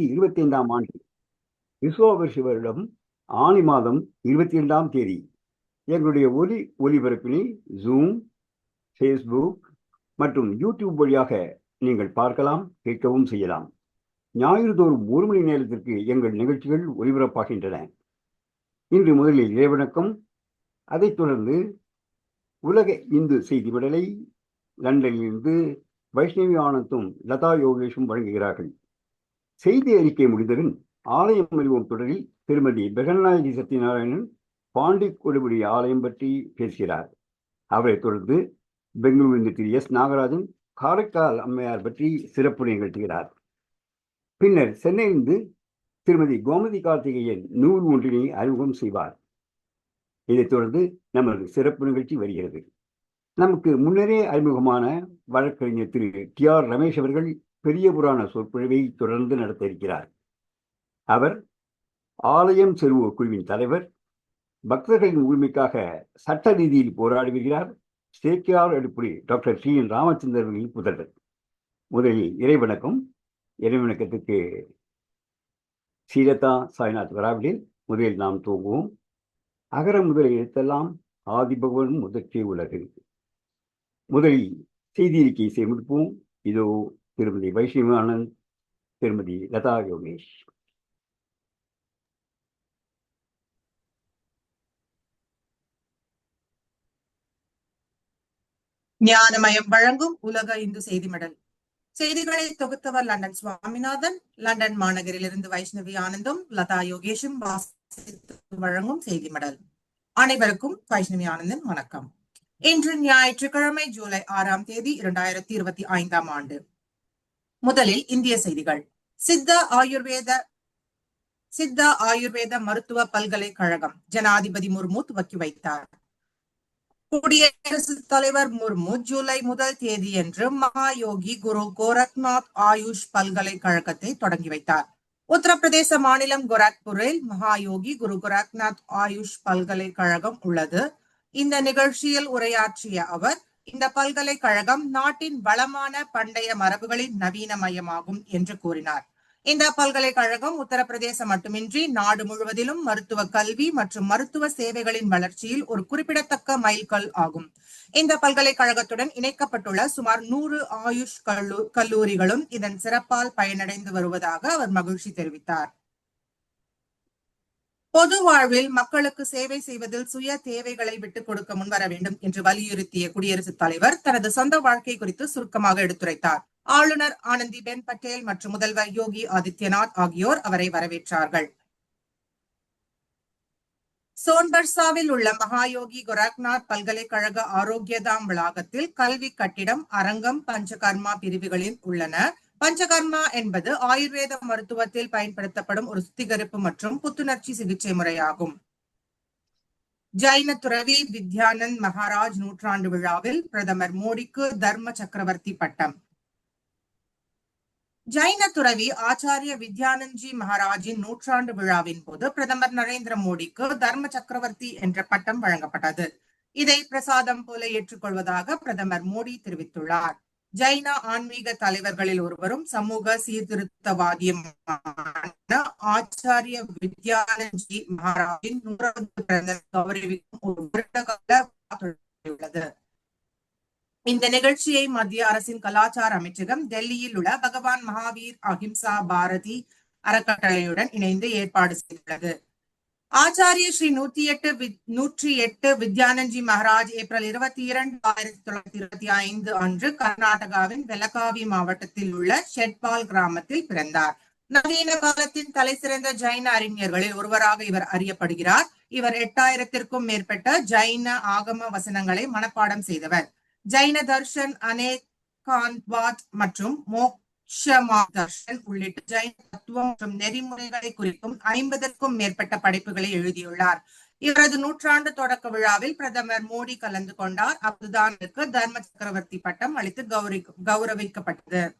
இரண்டாயிரத்தி இருபத்தி ஐந்தாம் ஆண்டு விஸ்வாவர்ஷ வருடம் ஆணி மாதம் இருபத்தி ரெண்டாம் தேதி எங்களுடைய ஒலி ஒலிபரப்பினை ஜூம் ஃபேஸ்புக் மற்றும் யூடியூப் வழியாக நீங்கள் பார்க்கலாம் கேட்கவும் செய்யலாம். ஞாயிறு தோறும் ஒரு மணி நேரத்திற்கு எங்கள் நிகழ்ச்சிகள் ஒலிபரப்பாகின்றன. இன்று முதலில் இறைவணக்கம் அதைத் தொடர்ந்து உலக இந்து செய்தி விடலை லண்டனிலிருந்து வைஷ்ணவி ஆனந்தும் லதா யோகேஷும் வழங்குகிறார்கள். செய்தி அறிக்கை முடிந்தபின் ஆலயம் அறிவோம் தொடரில் திருமதி பெகநாயகி சத்யநாராயணன் பாண்டி கொடுபடி ஆலயம் பற்றி பேசுகிறார். அவரைத் தொடர்ந்து பெங்களூரிலிருந்து திரு எஸ் நாகராஜன் காரைக்கால் அம்மையார் பற்றி சிறப்பு நிகழ்த்துகிறார். பின்னர் சென்னையிலிருந்து திருமதி கோமதி கார்த்திகேயன் நூல் ஒன்றினை அறிமுகம் செய்வார். இதைத் தொடர்ந்து நமது சிறப்பு நிகழ்ச்சி வருகிறது. நமக்கு முன்னரே அறிமுகமான வழக்கறிஞர் திரு டி ஆர் ரமேஷ் அவர்கள் பெரிய புராண சொற்பொழிவை தொடர்ந்து நடத்த இருக்கிறார். அவர் ஆலயம் செல்வோர் குழுவின் தலைவர் பக்தர்களின் உரிமைக்காக சட்ட ரீதியில் போராடி வருகிறார். சேக்கியார் அடிப்படை டாக்டர் சி என் ராமச்சந்திரனின் புதல்வர். முதலில் இறைவணக்கம் இறைவணக்கத்துக்கு சீரதா சாய்நாத் வராவிடில் முதலில் நாம் தூங்குவோம் அகர முதல் எழுத்தெல்லாம் ஆதிபகவன் முதற்றே உலகு. முதலில் செய்தி சேமிப்போம். இதோ திருமதி வைஷ்ணவி ஆனந்த் திருமதி லதா யோகேஷ். ஞானமயம் வழங்கும் உலக இந்து செய்தி மடல். செய்திகளை தொகுத்தவர் லண்டன் சுவாமிநாதன் லண்டன் மாநகரிலிருந்து வைஷ்ணவி ஆனந்தும் லதா யோகேஷும் வாசித்து வழங்கும் செய்தி மடல். அனைவருக்கும் வைஷ்ணவி ஆனந்தன் வணக்கம். இன்று ஞாயிற்றுக்கிழமை ஜூலை ஆறாம் தேதி இரண்டாயிரத்தி இருபத்தி ஐந்தாம் ஆண்டு. முதலில் இந்திய செய்திகள். சித்த ஆயுர்வேத சித்தா ஆயுர்வேத மருத்துவ பல்கலைக்கழகம் ஜனாதிபதி முர்மு துவக்கி வைத்தார். குடியரசுத் தலைவர் முர்மு ஜூலை முதல் தேதியன்று மகாயோகி குரு கோரக்நாத் ஆயுஷ் பல்கலைக்கழகத்தை தொடங்கி வைத்தார். உத்தரப்பிரதேச மாநிலம் கோரக்பூரில் மகாயோகி குரு கோரக்நாத் ஆயுஷ் பல்கலைக்கழகம் உள்ளது. இந்த நிகழ்ச்சியில் உரையாற்றிய அவர் இந்த பல்கலைக்கழகம் நாட்டின் வளமான பண்டைய மரபுகளின் நவீனமயமாகும் என்று கூறினார். இந்த பல்கலைக்கழகம் உத்தரப்பிரதேசம் மட்டுமின்றி நாடு முழுவதிலும் மருத்துவ கல்வி மற்றும் மருத்துவ சேவைகளின் வளர்ச்சியில் ஒரு குறிப்பிடத்தக்க மைல்கல் ஆகும். இந்த பல்கலைக்கழகத்துடன் இணைக்கப்பட்டுள்ள சுமார் நூறு ஆயுஷ் கல்லூ கல்லூரிகளும் இதன் சிறப்பால் பயனடைந்து வருவதாக அவர் மகிழ்ச்சி தெரிவித்தார். பொது வாழ்வில் மக்களுக்கு சேவை செய்வதில் சுய தேவைகளை விட்டுக் கொடுக்க முன்வர வேண்டும் என்று வலியுறுத்திய குடியரசுத் தலைவர் தனது சொந்த வாழ்க்கை குறித்து சுருக்கமாக எடுத்துரைத்தார். ஆளுநர் ஆனந்திபென் பட்டேல் மற்றும் முதல்வர் யோகி ஆதித்யநாத் ஆகியோர் அவரை வரவேற்றார்கள். சோன்பர்சாவில் உள்ள மகாயோகி கோரக்நாத் பல்கலைக்கழக ஆரோக்கியதாம் வளாகத்தில் கல்வி கட்டிடம் அரங்கம் பஞ்சகர்மா பிரிவுகளில் உள்ளன. பஞ்சகர்மா என்பது ஆயுர்வேத மருத்துவத்தில் பயன்படுத்தப்படும் ஒரு சுத்திகரிப்பு மற்றும் புத்துணர்ச்சி சிகிச்சை முறையாகும். ஜைன துறவி வித்யானந்த் மகாராஜ் நூற்றாண்டு விழாவில் பிரதமர் மோடிக்கு தர்ம சக்கரவர்த்தி பட்டம். ஜைன துறவி ஆச்சாரிய வித்யானந்த்ஜி மகாராஜின் நூற்றாண்டு விழாவின் போது பிரதமர் நரேந்திர மோடிக்கு தர்ம சக்கரவர்த்தி என்ற பட்டம் வழங்கப்பட்டது. இதை பிரசாதம் போல ஏற்றுக்கொள்வதாக பிரதமர் மோடி தெரிவித்துள்ளார். ஜைனா ஆன்மீக தலைவர்களில் ஒருவரும் சமூக சீர்திருத்தவாதியுமான ஆச்சாரிய வித்யானந்த்ஜி மகாராஜின் நூறாவது பிறந்த கௌரவிக்கும் ஒரு வருட உள்ளது இந்த நிகழ்ச்சியை மத்திய அரசின் கலாச்சார அமைச்சகம் டெல்லியில் உள்ள பகவான் மகாவீர் அஹிம்சா பாரதி அறக்கட்டளையுடன் இணைந்து ஏற்பாடு செய்துள்ளது. ஆச்சாரிய ஸ்ரீ நூத்தி எட்டு நூற்றி எட்டு வித்யானந்தி மகாராஜ் ஏப்ரல் இருபத்தி இரண்டு ஆயிரத்தி தொள்ளாயிரத்தி இருபத்தி ஐந்து அன்று கர்நாடகாவின் பெலகாவி மாவட்டத்தில் உள்ள ஷெட்பால் கிராமத்தில் பிறந்தார். நவீன காலத்தின் தலை சிறந்த ஜைன அறிஞர்களில் ஒருவராக இவர் அறியப்படுகிறார். இவர் எட்டாயிரத்திற்கும் மேற்பட்ட ஜைன ஆகம வசனங்களை மனப்பாடம் செய்தவர். ஜைன தர்ஷன் அனேகாந்த்வாத் மற்றும் தர்ஷன் உள்ளிட்ட ஜெயின் தத்துவம் மற்றும் நெறிமுறைகளை குறிக்கும் ஐம்பதற்கும் மேற்பட்ட படைப்புகளை எழுதியுள்ளார். இவரது நூற்றாண்டு தொடக்க விழாவில் பிரதமர் மோடி கலந்து கொண்டார். அப்போதுதான் தர்ம சக்கரவர்த்தி பட்டம் அளித்து கௌரி கௌரவிக்கப்பட்டது.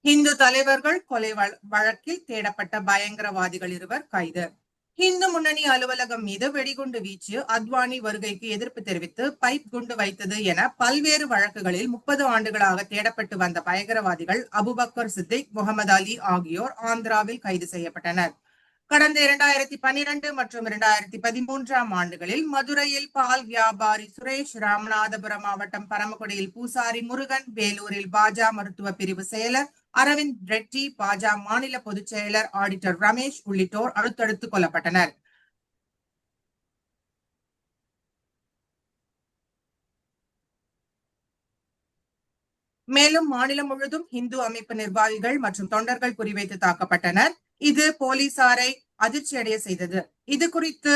இந்து தலைவர்கள் கொலை வழக்கில் தேடப்பட்ட பயங்கரவாதிகள் இருவர் கைது. இந்து முன்னணி அலுவலகம் மீது வெடிகுண்டு வீச்சு. அத்வானி வருகைக்கு எதிர்ப்பு தெரிவித்து பைப் குண்டு வைத்தது என பல்வேறு வழக்குகளில் முப்பது ஆண்டுகளாக தேடப்பட்டு வந்த பயங்கரவாதிகள் அபுபக்கர் சித்திக் முகமது அலி ஆகியோர் ஆந்திராவில் கைது செய்யப்பட்டனர். கடந்த இரண்டாயிரத்தி பன்னிரண்டு மற்றும் இரண்டாயிரத்தி பதிமூன்றாம் ஆண்டுகளில் மதுரையில் பால் வியாபாரி சுரேஷ் ராமநாதபுரம் மாவட்டம் பரமக்குடியில் பூசாரி முருகன் வேலூரில் பாஜா மருத்துவ பிரிவு செயலர் அரவிந்த் ரெட்டி பாஜா மாநில பொதுச் செயலர் ஆடிட்டர் ரமேஷ் உள்ளிட்டோர் அடுத்தடுத்து கொல்லப்பட்டனர். மேலும் மாநிலம் முழுவதும் இந்து அமைப்பு நிர்வாகிகள் மற்றும் தொண்டர்கள் குறிவைத்து தாக்கப்பட்டனர். இது போலீசாரை அதிர்ச்சியடைய செய்தது. இது குறித்து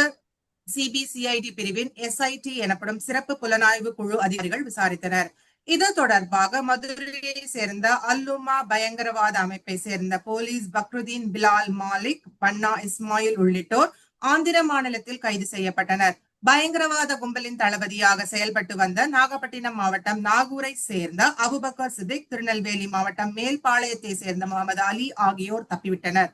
சிபிசிஐடி பிரிவின் எஸ்ஐடி எனப்படும் சிறப்பு புலனாய்வு குழு அதிகாரிகள் விசாரித்தனர். இது தொடர்பாக மதுரையை சேர்ந்த அல்லுமா பயங்கரவாத அமைப்பை சேர்ந்த போலீஸ் பக்ருதீன் பிலால் மாலிக் பன்னா இஸ்மாயில் உள்ளிட்டோர் ஆந்திர மாநிலத்தில் கைது செய்யப்பட்டனர். பயங்கரவாத கும்பலின் தளபதியாக செயல்பட்டு வந்த நாகப்பட்டினம் மாவட்டம் நாகூரை சேர்ந்த அபுபக்கர் சித்திக் திருநெல்வேலி மாவட்டம் மேல்பாளையத்தை சேர்ந்த முகமது அலி ஆகியோர் தப்பிவிட்டனர்.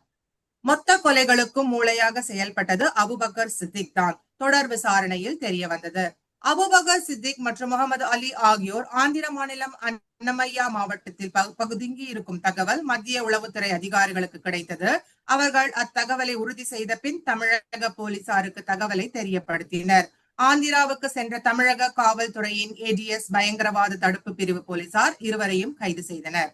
மொத்த கொலைகளுக்கும் மூளையாக செயல்பட்டது அபுபக்கர் சித்திக் தான். தொடர் விசாரணையில் தெரிய வந்தது. அபுபகர் சித்திக் மற்றும் முகமது அலி ஆகியோர் ஆந்திர மாநிலம் அன்னமையா மாவட்டத்தில் பகுதிங்கி இருக்கும் தகவல் மத்திய உளவுத்துறை அதிகாரிகளுக்கு கிடைத்தது. அவர்கள் அத்தகவலை உறுதி செய்த பின் தமிழக போலீசாருக்கு தகவலை தெரியப்படுத்தினர். ஆந்திராவுக்கு சென்ற தமிழக காவல்துறையின் ஏடிஎஸ் பயங்கரவாத தடுப்பு பிரிவு போலீசார் இருவரையும் கைது செய்தனர்.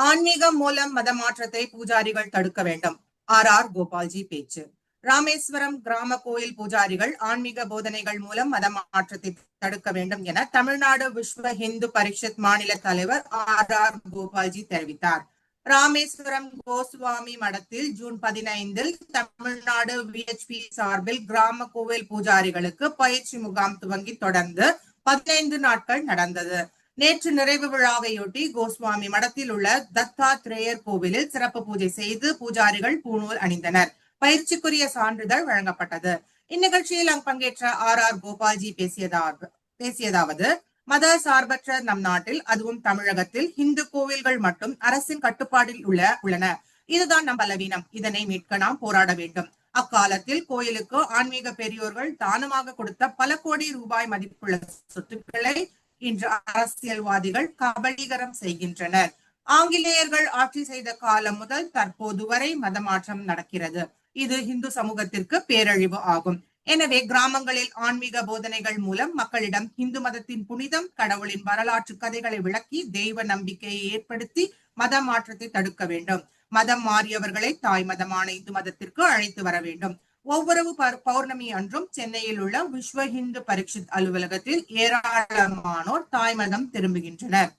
ஆன்மீகம் மூலம் மதமாற்றத்தை பூஜாரிகள் தடுக்க வேண்டும். ஆர். ஆர். கோபால்ஜி பேச்சு. ராமேஸ்வரம் கிராம கோயில் பூஜாரிகள் ஆன்மீக போதனைகள் மூலம் மதமாற்றத்தை தடுக்க வேண்டும் என தமிழ்நாடு விஸ்வ இந்து பரிஷத் மாநில தலைவர் ஆர். ஆர். கோபால்ஜி தெரிவித்தார். ராமேஸ்வரம் கோஸ்வாமி மடத்தில் ஜூன் பதினைந்தில் தமிழ்நாடு விஎச்பி சார்பில் கிராம கோவில் பூஜாரிகளுக்கு பயிற்சி முகாம் துவங்கி தொடர்ந்து பதினைந்து நாட்கள் நடந்தது. நேற்று நிறைவு விழாவையொட்டி கோஸ்வாமி மடத்தில் உள்ள தத்தாத்ரேயர் கோவிலில் சிறப்பு பூஜை செய்து பூஜாரிகள் பூணூல் அணிந்தனர். பயிற்சிக்குரிய சான்றிதழ் வழங்கப்பட்டது. இந்நிகழ்ச்சியில் அங்கு பங்கேற்ற ஆர் ஆர் கோபால்ஜி பேசியதாவது பேசியதாவது மத சார்பற்ற நம் நாட்டில் அதுவும் தமிழகத்தில் இந்து கோவில்கள் மட்டும் அரசின் கட்டுப்பாடில் உள்ள உள்ளன. இதுதான் நம் பலவீனம். இதனை மீட்க நாம் போராட வேண்டும். அக்காலத்தில் கோயிலுக்கு ஆன்மீக பெரியோர்கள் தானமாக கொடுத்த பல கோடி ரூபாய் மதிப்புள்ள சொத்துக்களை இன்று அரசியல்வாதிகள் கபலீகரம் செய்கின்றனர். ஆங்கிலேயர்கள் ஆட்சி செய்த காலம் முதல் தற்போது வரை மதமாற்றம் நடக்கிறது. இது இந்து சமூகத்திற்கு பேரழிவு ஆகும். எனவே கிராமங்களில் ஆன்மீக போதனைகள் மூலம் மக்களிடம் இந்து மதத்தின் புனிதம் கடவுளின் வரலாற்று கதைகளை விளக்கி தெய்வ நம்பிக்கையை ஏற்படுத்தி மத மாற்றத்தை தடுக்க வேண்டும். மதம் மாறியவர்களை தாய் மதமான இந்து மதத்திற்கு அழைத்து வர வேண்டும். ஒவ்வொரு பௌர்ணமி அன்றும் சென்னையில் உள்ள விஸ்வ ஹிந்து பரிஷத் அலுவலகத்தில் ஏராளமானோர் தாய்மதம் திரும்புகின்றனர்.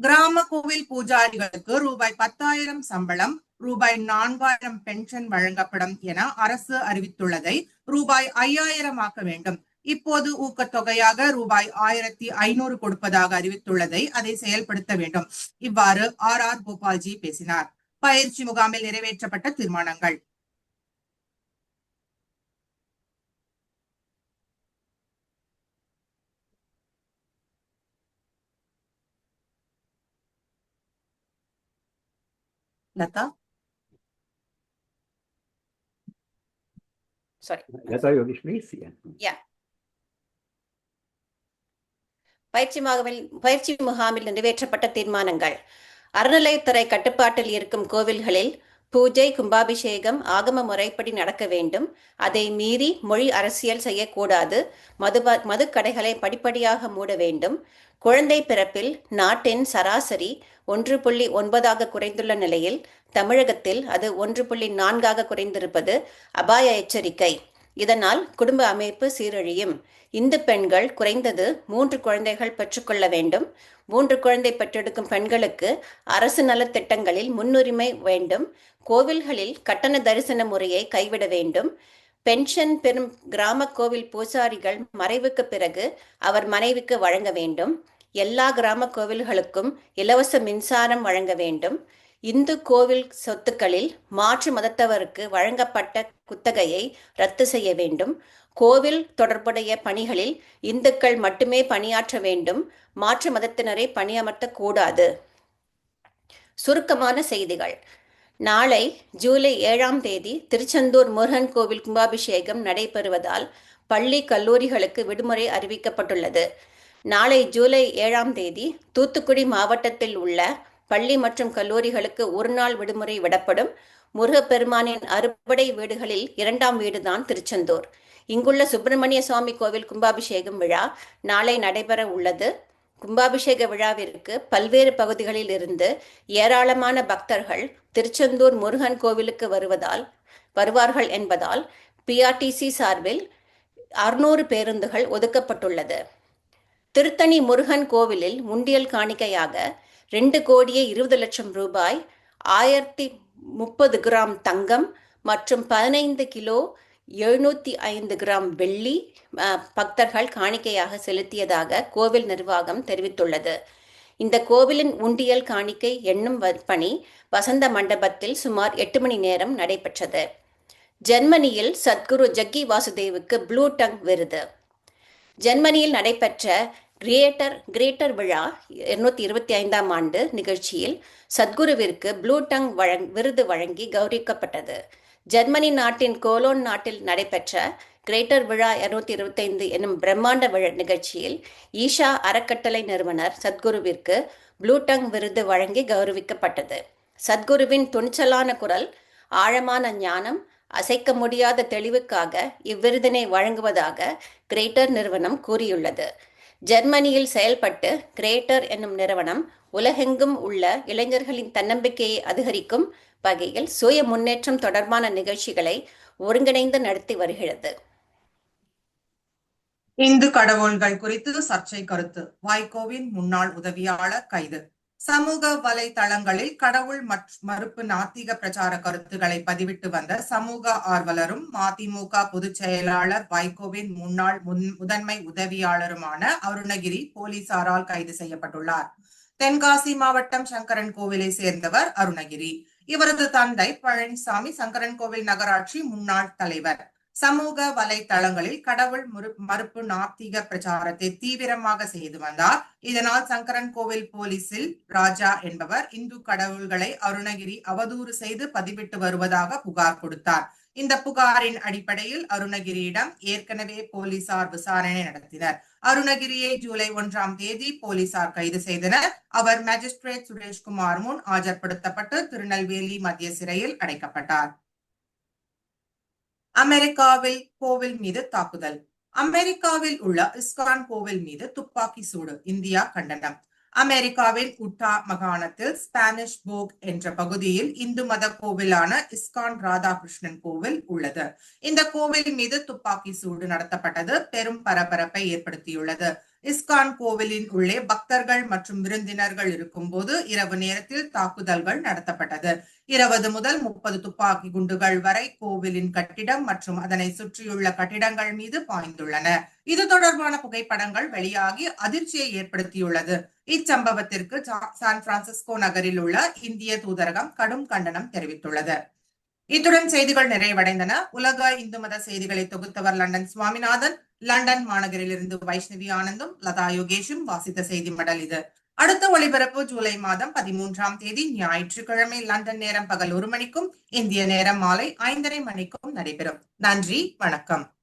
கிராம கோவில் பூஜாரிகளுக்கு ரூபாய் பத்தாயிரம் சம்பளம் ரூபாய் நான்காயிரம் பென்ஷன் வழங்கப்படும் என அரசு அறிவித்துள்ளதை ரூபாய் ஐயாயிரம் ஆக்க வேண்டும். இப்போது ஊக்கத்தொகையாக ரூபாய் ஆயிரத்தி ஐநூறு கொடுப்பதாக அறிவித்துள்ளதை அதை செயல்படுத்த வேண்டும். இவ்வாறு ஆர் ஆர் கோபால்ஜி பேசினார். பயிற்சி முகாமில் நிறைவேற்றப்பட்ட தீர்மானங்கள். லதா sorry. பயிற்சி முகாமில் பயிற்சி முகாமில் நிறைவேற்றப்பட்ட தீர்மானங்கள். அறநிலையத்துறை கட்டுப்பாட்டில் இருக்கும் கோவில்களில் பூஜை கும்பாபிஷேகம் ஆகம முறைப்படி நடக்க வேண்டும். அதை மீறி மொழி அரசியல் செய்யக்கூடாது. மதுப மதுக்கடைகளை படிப்படியாக மூட வேண்டும். குழந்தை பிறப்பில் நாட்டின் சராசரி ஒன்று புள்ளி ஒன்பதாக குறைந்துள்ள நிலையில் தமிழகத்தில் அது ஒன்று புள்ளி நான்காக குறைந்திருப்பது அபாய எச்சரிக்கை. இதனால் குடும்ப அமைப்பு சீரழியும். இந்து பெண்கள் குறைந்தது மூன்று குழந்தைகள் பெற்றுக்கொள்ள வேண்டும். மூன்று குழந்தை பெற்றெடுக்கும் பெண்களுக்கு அரசு நலத்திட்டங்களில் முன்னுரிமை வேண்டும். கோவில்களில் கட்டண தரிசன முறையை கைவிட வேண்டும். பென்ஷன் பெறும் கிராம கோவில் பூசாரிகள் மறைவுக்கு பிறகு அவர் மனைவிக்கு வழங்க வேண்டும். எல்லா கிராம கோவில்களுக்கும் இலவச மின்சாரம் வழங்க வேண்டும். இந்து கோவில் சொத்துக்களில் மாற்று மதத்தவருக்கு வழங்கப்பட்ட குத்தகையை ரத்து செய்ய வேண்டும். கோவில் தொடர்புடைய பணிகளில் இந்துக்கள் மட்டுமே பணியாற்ற வேண்டும். மாற்று மதத்தினரை பணியமர்த்தக்கூடாது. சுருக்கமான செய்திகள். நாளை ஜூலை ஏழாம் தேதி திருச்செந்தூர் முருகன் கோவில் கும்பாபிஷேகம் நடைபெறுவதால் பள்ளி கல்லூரிகளுக்கு விடுமுறை அறிவிக்கப்பட்டுள்ளது. நாளை ஜூலை ஏழாம் தேதி தூத்துக்குடி மாவட்டத்தில் உள்ள பள்ளி மற்றும் கல்லூரிகளுக்கு ஒரு நாள் விடுமுறை விடப்படும். முருகப்பெருமானின் அறுபடை வீடுகளில் இரண்டாம் வீடுதான் திருச்செந்தூர். இங்குள்ள சுப்பிரமணிய சுவாமி கோவில் கும்பாபிஷேகம் விழா நாளை நடைபெற உள்ளது. கும்பாபிஷேக விழாவிற்கு பல்வேறு பகுதிகளில் இருந்து ஏராளமான பக்தர்கள் திருச்செந்தூர் முருகன் கோவிலுக்கு வருவதால் வருவார்கள் என்பதால் பிஆர்டிசி சார்பில் அறுநூறு பேருந்துகள் ஒதுக்கப்பட்டுள்ளது. திருத்தணி முருகன் கோவிலில் முண்டியல் காணிக்கையாக ரெண்டு கோடியே இருபது லட்சம் ரூபாய் ஆயிரத்தி முப்பது கிராம் தங்கம் மற்றும் பதினைந்து கிலோ எழுநூற்றி ஐந்து கிராம் வெள்ளி பக்தர்கள் காணிக்கையாக செலுத்தியதாக கோவில் நிர்வாகம் தெரிவித்துள்ளது. இந்த கோவிலின் உண்டியல் காணிக்கை எண்ணும் பணி வசந்த மண்டபத்தில் சுமார் எட்டு மணி நேரம் நடைபெற்றது. ஜெர்மனியில் சத்குரு ஜக்கி வாசுதேவுக்கு ப்ளூ டங் விருது. ஜெர்மனியில் நடைபெற்ற கிரியேட்டர் கிரேட்டர் விழா இருநூத்தி இருபத்தி ஐந்தாம் ஆண்டு நிகழ்ச்சியில் சத்குருவிற்கு ப்ளூ டங் வழங் விருது வழங்கி கௌரவிக்கப்பட்டது. ஜெர்மனி நாட்டின் கோலோன் நாட்டில் நடைபெற்ற கிரேட்டர் விழா இருநூத்தி இருபத்தைந்து எனும் பிரம்மாண்ட விழா நிகழ்ச்சியில் ஈஷா அறக்கட்டளை நிறுவனர் சத்குருவிற்கு ப்ளூ டங் விருது வழங்கி கௌரவிக்கப்பட்டது. சத்குருவின் துணிச்சலான குரல் ஆழமான ஞானம் அசைக்க முடியாத தெளிவுக்காக இவ்விருதினை வழங்குவதாக கிரேட்டர் நிறுவனம் கூறியுள்ளது. ஜெர்மனியில் செயல்பட்டு கிரேட்டர் என்னும் நிறுவனம் உலகெங்கும் உள்ள இளைஞர்களின் தன்னம்பிக்கையை அதிகரிக்கும் வகையில் சுய முன்னேற்றம் தொடர்பான நிகழ்ச்சிகளை ஒருங்கிணைந்து நடத்தி வருகிறது. இந்து கடவுள்கள் குறித்து சர்ச்சை கருத்து. வாய்கோவின் முன்னாள் உதவியாளர் கைது. சமூக வலைதளங்களில் கடவுள் மறுப்பு நாத்திக பிரச்சார கருத்துக்களை பதிவிட்டு வந்த சமூக ஆர்வலரும் மதிமுக பொதுச் செயலாளர் வைகோவின் முன்னாள் முதன்மை உதவியாளருமான அருணகிரி போலீசாரால் கைது செய்யப்பட்டுள்ளார். தென்காசி மாவட்டம் சங்கரன் கோவிலை சேர்ந்தவர் அருணகிரி. இவரது தந்தை பழனிசாமி சங்கரன் கோவில் நகராட்சி முன்னாள் தலைவர். சமூக வலைதளங்களில் கடவுள் மறுப்பு நாத்திக பிரச்சாரத்தை தீவிரமாக செய்து வந்தார். இதனால் சங்கரன் கோவில் போலீசில் ராஜா என்பவர் இந்து கடவுள்களை அருணகிரி அவதூறு செய்து பதிவிட்டு வருவதாக புகார் கொடுத்தார். இந்த புகாரின் அடிப்படையில் அருணகிரியிடம் ஏற்கனவே போலீசார் விசாரணை நடத்தினர். அருணகிரியை ஜூலை ஒன்றாம் தேதி போலீசார் கைது செய்தனர். அவர் மேஜிஸ்ட்ரேட் சுரேஷ்குமார் முன் ஆஜர்படுத்தப்பட்டு திருநெல்வேலி மத்திய சிறையில் அடைக்கப்பட்டார். அமெரிக்காவில் கோவில் மீது தாக்குதல். அமெரிக்காவில் உள்ள இஸ்கான் கோவில் மீது துப்பாக்கி சூடு. இந்தியா கண்டனம். அமெரிக்காவின் உட்டா மாகாணத்தில் ஸ்பானிஷ் போக் என்ற பகுதியில் இந்து மத கோவிலான இஸ்கான் ராதாகிருஷ்ணன் கோவில் உள்ளது. இந்த கோவில் மீது துப்பாக்கி சூடு நடத்தப்பட்டது. பெரும் பரபரப்பை ஏற்படுத்தியுள்ளது. இஸ்கான் கோவிலின் உள்ளே பக்தர்கள் மற்றும் விருந்தினர்கள் இருக்கும்போது இரவு நேரத்தில் தாக்குதல்கள் நடத்தப்பட்டது. இருபது முதல் முப்பது துப்பாக்கி குண்டுகள் வரை கோவிலின் கட்டிடம் மற்றும் அதனை சுற்றியுள்ள கட்டிடங்கள் மீது பாய்ந்துள்ளன. இது தொடர்பான புகைப்படங்கள் வெளியாகி அதிர்ச்சியை ஏற்படுத்தியுள்ளது. இச்சம்பவத்திற்கு சான் பிரான்சிஸ்கோ நகரில் உள்ள இந்திய தூதரகம் கடும் கண்டனம் தெரிவித்துள்ளது. இத்துடன் செய்திகள் நிறைவடைந்தன. உலக இந்து மத செய்திகளை தொகுத்தவர் லண்டன் சுவாமிநாதன் லண்டன் மாநகரிலிருந்து வைஷ்ணவி ஆனந்தும் லதா யோகேஷும் வாசித்த செய்தி மடல் இது. அடுத்த ஒளிபரப்பு ஜூலை மாதம் பதிமூன்றாம் தேதி ஞாயிற்றுக்கிழமை லண்டன் நேரம் பகல் ஒரு மணிக்கும் இந்திய நேரம் மாலை ஐந்தரை மணிக்கும் நடைபெறும். நன்றி வணக்கம்.